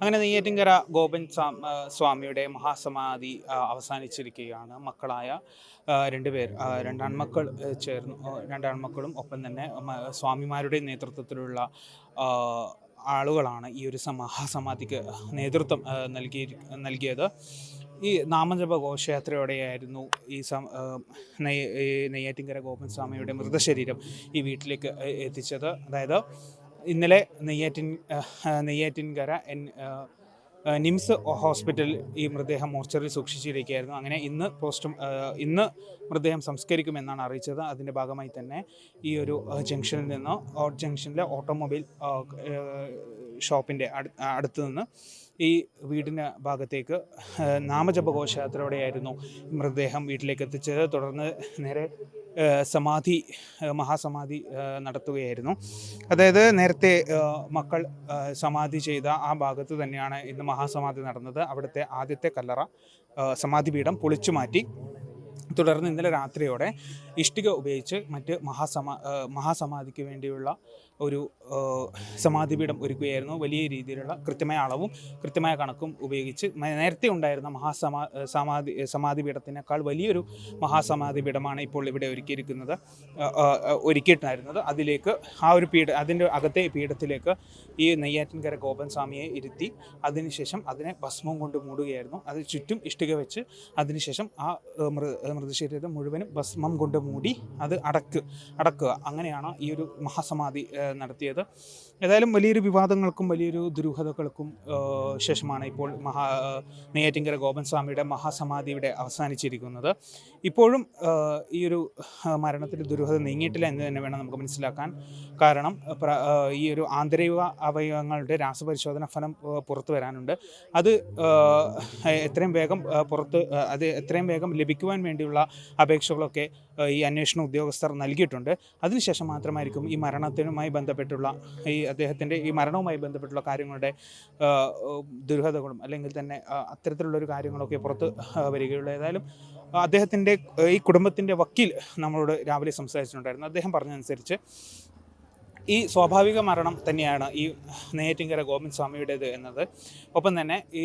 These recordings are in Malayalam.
അങ്ങനെ നെയ്യാറ്റിൻകര ഗോപൻ സ്വാമിയുടെ മഹാസമാധി അവസാനിച്ചിരിക്കുകയാണ്. മക്കളായ രണ്ടുപേർ രണ്ടാൺമക്കൾ ചേർന്ന് രണ്ടാൺമക്കളും ഒപ്പം തന്നെ സ്വാമിമാരുടെ നേതൃത്വത്തിലുള്ള ആളുകളാണ് ഈ ഒരു മഹാസമാധിക്ക് നേതൃത്വം നൽകി നൽകിയത്. ഈ നാമജപ ഘോഷയാത്രയോടെയായിരുന്നു ഈ സം നെയ്യാറ്റിൻകര ഗോപൻ സ്വാമിയുടെ മൃതശരീരം ഈ വീട്ടിലേക്ക് എത്തിച്ചത്. അതായത് ഇന്നലെ നെയ്യാറ്റിൻ നെയ്യാറ്റിൻകര എൻ നിംസ് ഹോസ്പിറ്റൽ ഈ മൃതദേഹം മോർച്ചറിൽ സൂക്ഷിച്ചിരിക്കുകയായിരുന്നു. അങ്ങനെ ഇന്ന് പോസ്റ്റും ഇന്ന് മൃതദേഹം സംസ്കരിക്കുമെന്നാണ് അറിയിച്ചത്. അതിന്റെ ഭാഗമായി തന്നെ ഈ ഒരു ജംഗ്ഷനിൽ നിന്ന് ഓട്ട് ജംഗ്ഷനിലെ ഓട്ടോമൊബൈൽ ഷോപ്പിന്റെ അടുത്ത് നിന്ന് ഈ വീടിന്റെ ഭാഗത്തേക്ക് നാമജപഘോഷയാത്രയോടെയായിരുന്നു നാമജപ ഘോഷയാത്രയോടെയായിരുന്നു മൃതദേഹം വീട്ടിലേക്ക് എത്തിച്ചത്. തുടർന്ന് നേരെ സമാധി മഹാസമാധി നടത്തുകയായിരുന്നു. അതായത് നേരത്തെ മക്കൾ സമാധി ചെയ്ത ആ ഭാഗത്ത് തന്നെയാണ് ഇന്ന് മഹാസമാധി നടന്നത്. അവിടുത്തെ ആദ്യത്തെ കല്ലറ സമാധിപീഠം സമാധി പീഠം പൊളിച്ചു മാറ്റി. തുടർന്ന് ഇന്നലെ രാത്രിയോടെ ഇഷ്ടിക ഉപയോഗിച്ച് മറ്റ് മഹാസമാ മഹാസമാധിക്ക് വേണ്ടിയുള്ള ഒരു സമാധി സമാധിപീഠം ഒരുക്കുകയായിരുന്നു. വലിയ രീതിയിലുള്ള കൃത്യമായ അളവും കൃത്യമായ കണക്കും ഉപയോഗിച്ച് നേരത്തെ ഉണ്ടായിരുന്ന മഹാസമാ സമാധി സമാധി പീഠത്തിനേക്കാൾ വലിയൊരു മഹാസമാധി പീഠമാണ് ഇപ്പോൾ ഇവിടെ ഒരുക്കിയിരിക്കുന്നത്. ഒരുക്കിയിട്ടുണ്ടായിരുന്നത്. അതിലേക്ക് ആ ഒരു പീഠ അതിന്റെ അകത്തെ പീഠത്തിലേക്ക് ഈ നെയ്യാറ്റിൻകര ഗോപൻ സ്വാമിയെ ഇരുത്തി അതിനുശേഷം അതിനെ ഭസ്മം കൊണ്ട് മൂടുകയായിരുന്നു. അത് ചുറ്റും ഇഷ്ടിക വെച്ച് അതിനുശേഷം ആ മൃതശരീരം മുഴുവനും ഭസ്മം കൊണ്ട് മൂടി അത് അടക്ക് അടക്കുക. അങ്ങനെയാണ് ഈ ഒരു മഹാസമാധി നടത്തിയത്. ഏതായാലും വലിയൊരു വിവാദങ്ങൾക്കും വലിയൊരു ദുരൂഹതകൾക്കും ശേഷമാണ് ഇപ്പോൾ മഹാ നെയ്യാറ്റിങ്കര ഗോപൻ സ്വാമിയുടെ മഹാസമാധിയുടെ അവസാനിച്ചിരിക്കുന്നത്. ഇപ്പോഴും ഈ ഒരു മരണത്തിൽ ദുരൂഹത നീങ്ങിയിട്ടില്ല എന്ന് തന്നെ വേണം നമുക്ക് മനസ്സിലാക്കാൻ. കാരണം ഈ ഒരു ആന്തരിക അവയവങ്ങളുടെ രാസപരിശോധന ഫലം പുറത്തു വരാനുണ്ട്. അത് എത്രയും വേഗം പുറത്ത് അത് എത്രയും വേഗം ലഭിക്കുവാൻ വേണ്ടിയുള്ള അപേക്ഷകളൊക്കെ ഈ അന്വേഷണ ഉദ്യോഗസ്ഥർ നൽകിയിട്ടുണ്ട്. അതിനുശേഷം മാത്രമായിരിക്കും ഈ മരണത്തിനുമായി ബന്ധപ്പെട്ടുള്ള ഈ അദ്ദേഹത്തിന്റെ ഈ മരണവുമായി ബന്ധപ്പെട്ടുള്ള കാര്യങ്ങളുടെ ദുരൂഹതകളും അല്ലെങ്കിൽ തന്നെ അത്തരത്തിലുള്ളൊരു കാര്യങ്ങളൊക്കെ പുറത്ത് വരികയുള്ളൂ. ഏതായാലും അദ്ദേഹത്തിന്റെ ഈ കുടുംബത്തിന്റെ വക്കീൽ നമ്മളോട് രാവിലെ സംസാരിച്ചിട്ടുണ്ടായിരുന്നു. അദ്ദേഹം പറഞ്ഞതനുസരിച്ച് ഈ സ്വാഭാവിക മരണം തന്നെയാണ് ഈ നെയ്യറ്റിങ്കര ഗോവിന്ദ് സ്വാമിയുടേത് എന്നത്. ഒപ്പം തന്നെ ഈ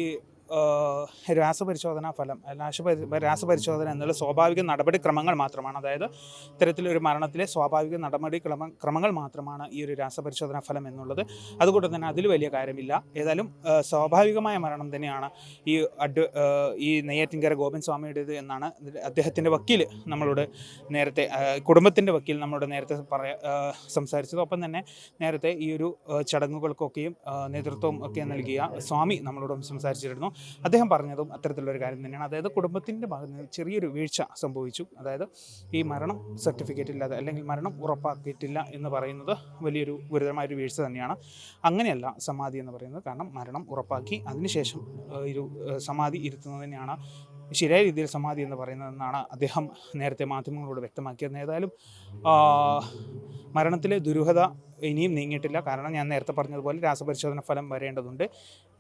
രാസപരിശോധനാ ഫലം രാസപരി രാസപരിശോധന എന്നുള്ള സ്വാഭാവിക നടപടിക്രമങ്ങൾ മാത്രമാണ്. അതായത് ഇത്തരത്തിലൊരു മരണത്തിലെ സ്വാഭാവിക നടപടിക്രമ ക്രമങ്ങൾ മാത്രമാണ് ഈ ഒരു രാസപരിശോധനാ ഫലം എന്നുള്ളത്. അതുകൊണ്ട് തന്നെ അതിൽ വലിയ കാര്യമില്ല. ഏതായാലും സ്വാഭാവികമായ മരണം തന്നെയാണ് ഈ അഡ് ഈ നെയ്യാറ്റിൻകര ഗോപിൻ സ്വാമിയുടേത് എന്നാണ് അദ്ദേഹത്തിന്റെ വക്കീൽ നമ്മളോട് നേരത്തെ കുടുംബത്തിന്റെ വക്കീൽ നമ്മളോട് നേരത്തെ പറയാ സംസാരിച്ചത്. ഒപ്പം തന്നെ നേരത്തെ ഈ ഒരു ചടങ്ങുകൾക്കൊക്കെയും നേതൃത്വം ഒക്കെ നൽകിയ സ്വാമി നമ്മളോട് സംസാരിച്ചിരുന്നു. അദ്ദേഹം പറഞ്ഞതും അത്തരത്തിലുള്ളൊരു കാര്യം തന്നെയാണ്. അതായത് കുടുംബത്തിന്റെ ഭാഗത്ത് ചെറിയൊരു വീഴ്ച സംഭവിച്ചു. അതായത് ഈ മരണം സർട്ടിഫിക്കറ്റ് ഇല്ലാതെ അല്ലെങ്കിൽ മരണം ഉറപ്പാക്കിയിട്ടില്ല എന്ന് പറയുന്നത് വലിയൊരു ഗുരുതരമായൊരു വീഴ്ച തന്നെയാണ്. അങ്ങനെയല്ല സമാധി എന്ന് പറയുന്നത്. കാരണം മരണം ഉറപ്പാക്കി അതിനുശേഷം ഒരു സമാധി ഇരുത്തുന്നത് തന്നെയാണ്. ശരിയായ രീതിയിൽ സമാധി എന്ന് പറയുന്നതെന്നാണ് അദ്ദേഹം നേരത്തെ മാധ്യമങ്ങളോട് വ്യക്തമാക്കിയത്. ഏതായാലും മരണത്തിലെ ദുരൂഹത ഇനിയും നീങ്ങിയിട്ടില്ല. കാരണം ഞാൻ നേരത്തെ പറഞ്ഞതുപോലെ രാസപരിശോധന ഫലം വരേണ്ടതുണ്ട്.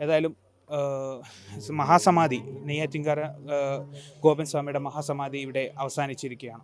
ഏതായാലും മഹാസമാധി നെയ്യാറ്റിൻകര ഗോപൻ സ്വാമിയുടെ മഹാസമാധി ഇവിടെ അവസാനിച്ചിരിക്കുകയാണ്.